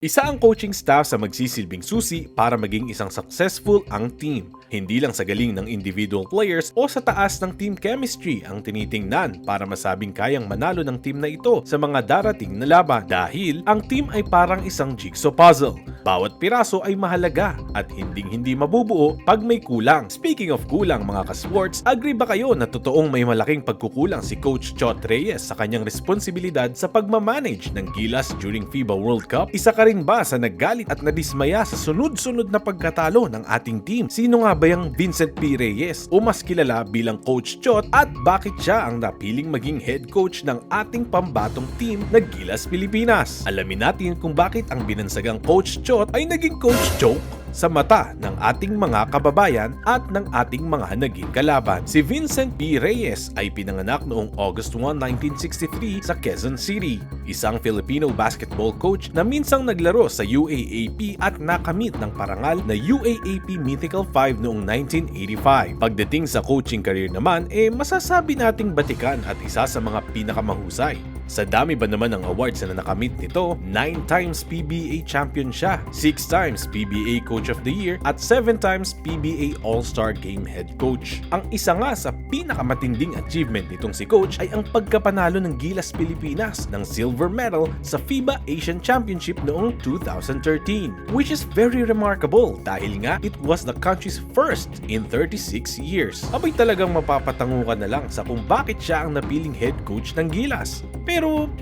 Isa ang coaching staff sa magsisilbing susi para maging isang successful ang team. Hindi lang sa galing ng individual players o sa taas ng team chemistry ang tinitingnan para masabing kayang manalo ng team na ito sa mga darating na laban dahil ang team ay parang isang jigsaw puzzle. Bawat piraso ay mahalaga at hinding-hindi mabubuo pag may kulang. Speaking of kulang mga ka-sports, agree ba kayo na totoong may malaking pagkukulang si Coach Chot Reyes sa kanyang responsibilidad sa pagmamanage ng Gilas during FIBA World Cup? Isa ka rin ba sa naggalit at nadismaya sa sunod-sunod na pagkatalo ng ating team? Sino nga ba yung Vincent P. Reyes o mas kilala bilang Coach Chot at bakit siya ang napiling maging head coach ng ating pambatong team na Gilas Pilipinas? Alamin natin kung bakit ang binansagang Coach Chot ay naging Coach Joke sa mata ng ating mga kababayan at ng ating mga naging kalaban. Si Vincent P. Reyes ay pinanganak noong August 1, 1963 sa Quezon City. Isang Filipino basketball coach na minsang naglaro sa UAAP at nakamit ng parangal na UAAP Mythical 5 noong 1985. Pagdating sa coaching career naman, eh masasabi nating batikan at isa sa mga pinakamahusay. Sa dami ba naman ng awards na nakamit nito, 9 times PBA champion siya, 6 times PBA Coach of the Year, at 7 times PBA All-Star Game Head Coach. Ang isa nga sa pinakamatinding achievement nitong si Coach ay ang pagkapanalo ng Gilas Pilipinas ng silver medal sa FIBA Asian Championship noong 2013, which is very remarkable dahil nga it was the country's first in 36 years. Abay talagang mapapatango na lang sa kung bakit siya ang napiling head coach ng Gilas. Pero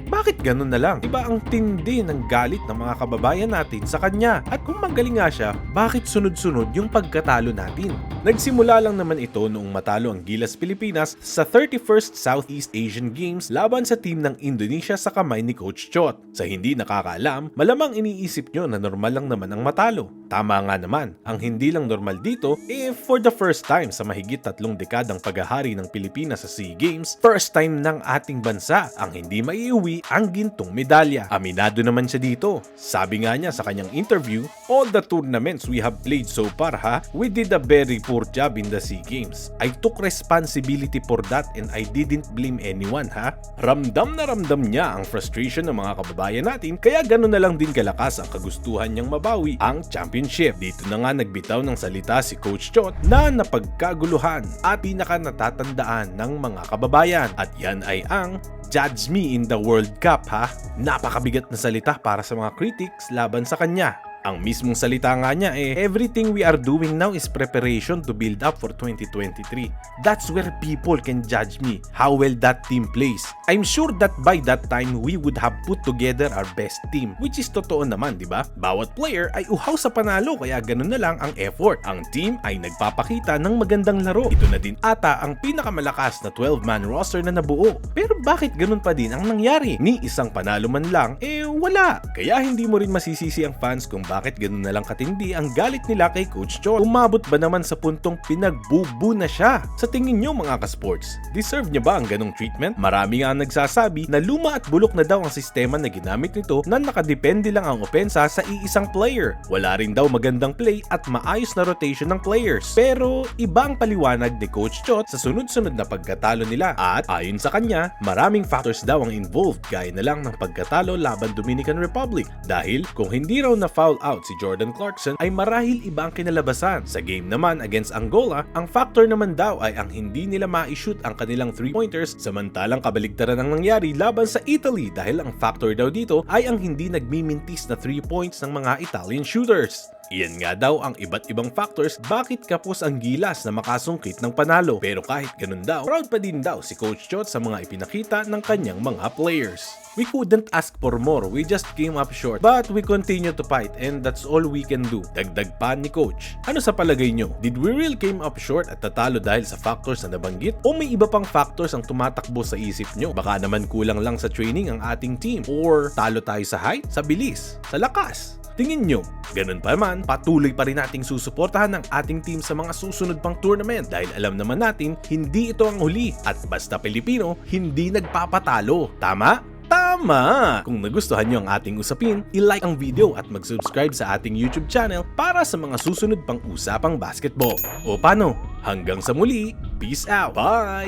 bakit ganun na lang? Diba ang tindi ng galit ng mga kababayan natin sa kanya? At kung magaling nga siya, bakit sunod-sunod yung pagkatalo natin? Nagsimula lang naman ito noong matalo ang Gilas Pilipinas sa 31st Southeast Asian Games laban sa team ng Indonesia sa kamay ni Coach Chot. Sa hindi nakakaalam, malamang iniisip nyo na normal lang naman ang matalo. Tama nga naman, ang hindi lang normal dito, eh for the first time sa mahigit tatlong dekadang paghahari ng Pilipinas sa SEA Games, first time ng ating bansa ang hindi maiuwi ang gintong medalya. Aminado naman siya dito. Sabi nga niya sa kanyang interview, All the tournaments we have played so far ha, we did a very poor job in the SEA Games. I took responsibility for that and I didn't blame anyone ha. Ramdam na ramdam niya ang frustration ng mga kababayan natin kaya gano'n na lang din kalakas ang kagustuhan niyang mabawi ang championship. Dito na nga nagbitaw ng salita si Coach Chot na napagkaguluhan at pinaka natatandaan ng mga kababayan at yan ay ang Judge me in the World Cup ha. Napakabigat na salita para sa mga critics laban sa kanya. Ang mismong salita nga niya eh, everything we are doing now is preparation to build up for 2023. That's where people can judge me, how well that team plays. I'm sure that by that time, we would have put together our best team, which is totoo naman, di ba? Bawat player ay uhaw sa panalo kaya ganun na lang ang effort. Ang team ay nagpapakita ng magandang laro. Ito na din ata ang pinakamalakas na 12-man roster na nabuo. Pero bakit ganun pa din ang nangyari? Ni isang panalo man lang, eh wala. Kaya hindi mo rin masisisi ang fans kung bakit ganun na lang katindi ang galit nila kay Coach Chot. Umabot ba naman sa puntong pinagbubu na siya? Sa tingin nyo mga ka-sports, deserve niya ba ang ganong treatment? Marami nga ang nagsasabi na luma at bulok na daw ang sistema na ginamit nito na nakadepende lang ang opensa sa iisang player. Wala rin daw magandang play at maayos na rotation ng players. Pero iba ang paliwanag ni Coach Chot sa sunod-sunod na pagkatalo nila at ayon sa kanya, maraming factors daw ang involved gaya na lang ng pagkatalo laban Dominican Republic dahil kung hindi raw na foul out si Jordan Clarkson ay marahil iba ang kinalabasan. Sa game naman against Angola, ang factor naman daw ay ang hindi nila ma-shoot ang kanilang 3-pointers samantalang kabaligtaran ang nangyari laban sa Italy dahil ang factor daw dito ay ang hindi nagmimintis na 3 points ng mga Italian shooters. Iyan nga daw ang iba't ibang factors bakit kapos ang gilas na makasungkit ng panalo. Pero kahit ganun daw, proud pa din daw si Coach Chot sa mga ipinakita ng kanyang mga players. We couldn't ask for more, we just came up short. But we continue to fight and that's all we can do. Dagdag pa ni Coach. Ano sa palagay nyo? Did we really came up short at tatalo dahil sa factors na nabanggit? O may iba pang factors ang tumatakbo sa isip nyo? Baka naman kulang lang sa training ang ating team. Or talo tayo sa height, sa bilis, sa lakas. Tingin nyo, ganun pa man, patuloy pa rin nating susuportahan ang ating team sa mga susunod pang tournament dahil alam naman natin, hindi ito ang huli at basta Pilipino, hindi nagpapatalo. Tama? Tama! Kung nagustuhan nyo ang ating usapin, i-like ang video at mag-subscribe sa ating YouTube channel para sa mga susunod pang usapang basketball. O paano? Hanggang sa muli, peace out! Bye!